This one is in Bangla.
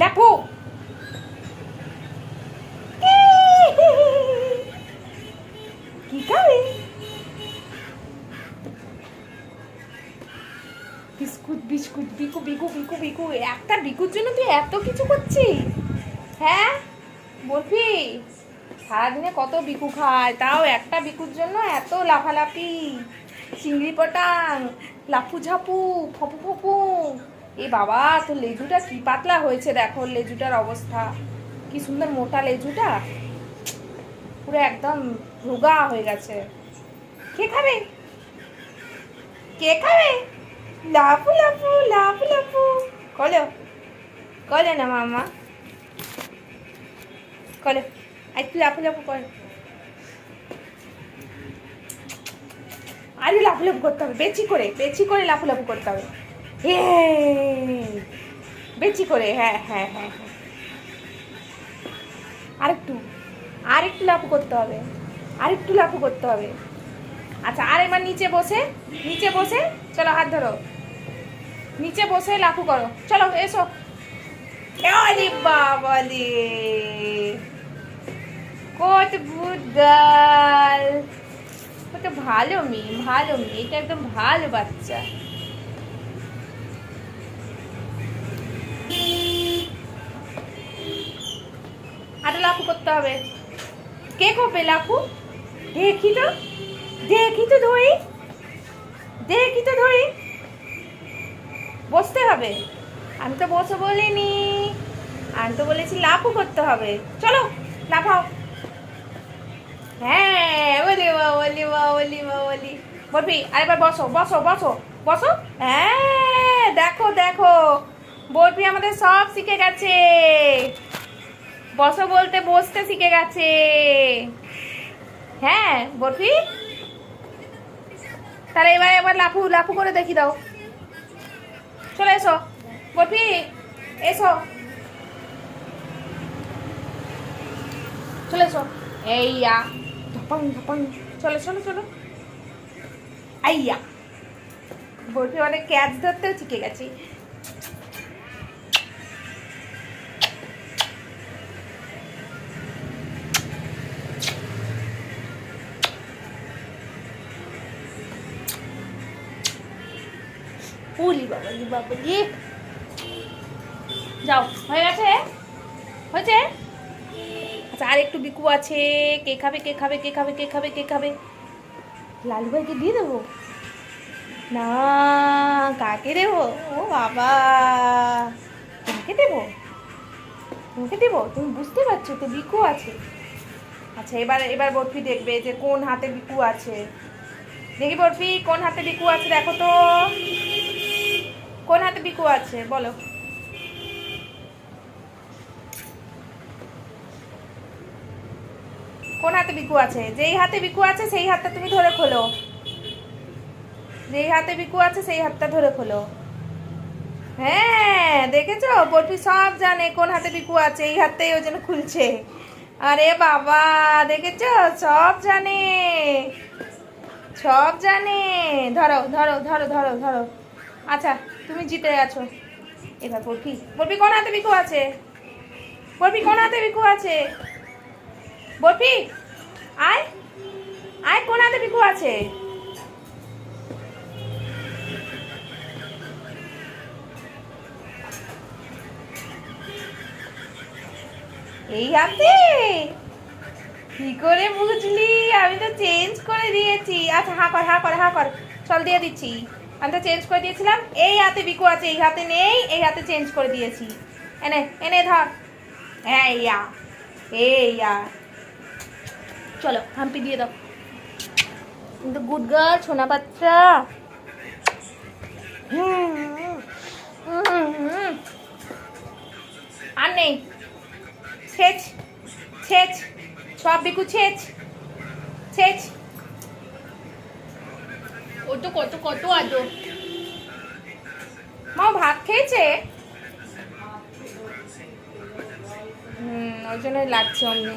লেপু কি খাবে বিস্কুট বিস্কুট বিকু বিকু বিকু বিকু একটা বিকুর জন্য তুই এত কিছু করছিস? হ্যাঁ? বলবি? সারাদিনে কত বিকু খায়? তাও একটা বিকুর জন্য এত লাফালাফি। চিংড়ি পটাং, লাফু ঝাপু, ফপু ফপু। এ বাবা, তোর লেজুটা কি পাতলা হয়েছে দেখো, লেজুটার অবস্থা। কি সুন্দর মোটা লেজুটা। পুরো একদম রোগা হয়ে গেছে। কে খাবে? কে খাবে? লাফু লাফু লাফু লাফু। কলো, কলে না মামা। কলে একটু লাফু লাফু কর। আরে লাফু লাফু করতে হবে বেচি করে বেচি করে লাফু লাফু করতে হবে। হে বেচি করে হ্যাঁ হ্যাঁ হ্যাঁ হ্যাঁ। আরেকটু আরেকটু লাফু করতে হবে, আরেকটু লাফু করতে হবে। আচ্ছা আর এবার নিচে বসে নিচে বসে, চলো হাত ধরো। নিচে বসে লাফু করো। চলো, এসো। আরে বাবালে কত কত ভালো মেয়ে ভালো মেয়ে, এটা একদম ভালো বাচ্চা। লাফু করতে হবে। কে করবে লাফু? দেখি তো। দেখি তো ধরি। দেখি তো ধরি। বসতে হবে। আমি তো বসে বলিনি। আমি তো বলেছি লাফু করতে হবে। চলো, লাফাও। হ্যাঁ বলি বলি বলি বলি বলবি আরেবার বসো বসো বসো বসো। হ্যাঁ দেখো দেখো। বলবি আমাদের সব শিখে গেছে। বসো বলতে বসতে শিখে গেছে। হ্যাঁ বলবি তাহলে এবার এবার লাফু লাফু করে দেখি দাও। চলে এসো। বলবি এসো। চলে এসো। এইয়া। ধপাং ধপাং। চলো চলো চলো। আইয়া। বলবি অনেক ক্যাচ ধরতেও শিখে গেছি। উলি বাবালি বাবালি যাও, হয়ে গেছে? হয়েছে? আচ্ছা আর একটু বিকু আছে। কে খাবে কে খাবে কে খাবে কে খাবে কে খাবে? লালু ভাইকে দিয়ে দেবো? না, কাকে দেবো? ও বাবা। তোমাকে দেবো? তোমাকে দেবো? তুমি বুঝতে পারছ তো বিকু আছে। আচ্ছা এবার এবার বরফি দেখবে যে কোন হাতে বিকু আছে। দেখি বরফি, কোন হাতে বিকু আছে দেখো তো। কোন হাতে বিকু আছে? বলো। কোন হাতে বিকু আছে? যেই হাতে বিকু আছে, সেই হাতটা তুমি ধরে খোলো। যেই হাতে বিকু আছে, সেই হাতটা ধরে খোলো। হ্যাঁ দেখেছ? বরফি সব জানে কোন হাতে বিকু আছে, এই হাতটাই ওই জন্য খুলছে। আরে বাবা, দেখেছ? সব জানে। সব জানে। ধরো ধরো ধরো ধরো ধরো। আচ্ছা তুমি জিতে গেছো এবার বরফি বরফি কোন হাতে বিকু আছে? বরফি কোন হাতে বিকু আছে? বরফি, আয় আয় কোন হাতে বিকু আছে? এই হাতে? কি করে বুঝলি? আমি তো চেঞ্জ করে দিয়েছি। আচ্ছা হা কর হা কর হা কর। চল দিয়ে দিচ্ছি। আমি তো চেঞ্জ করে দিয়েছিলাম। এই হাতে বিকু আছে, এই হাতে নেই, এই হাতে চেঞ্জ করে দিয়েছি। এনে এনে ধর। হ্যাঁ ইয়া, এই ইয়া। চলো, হাম্পি দিয়ে দাও। কিন্তু গুড গার্ল সোনা বাচ্চা। আর নেই। ছেচ ছেচ। সব বিকু ছেচ। ছেচ। ও তো কত কত আদর। মা ভাত খেয়েছে? হুম ওই জন্যই লাগছে অমনি।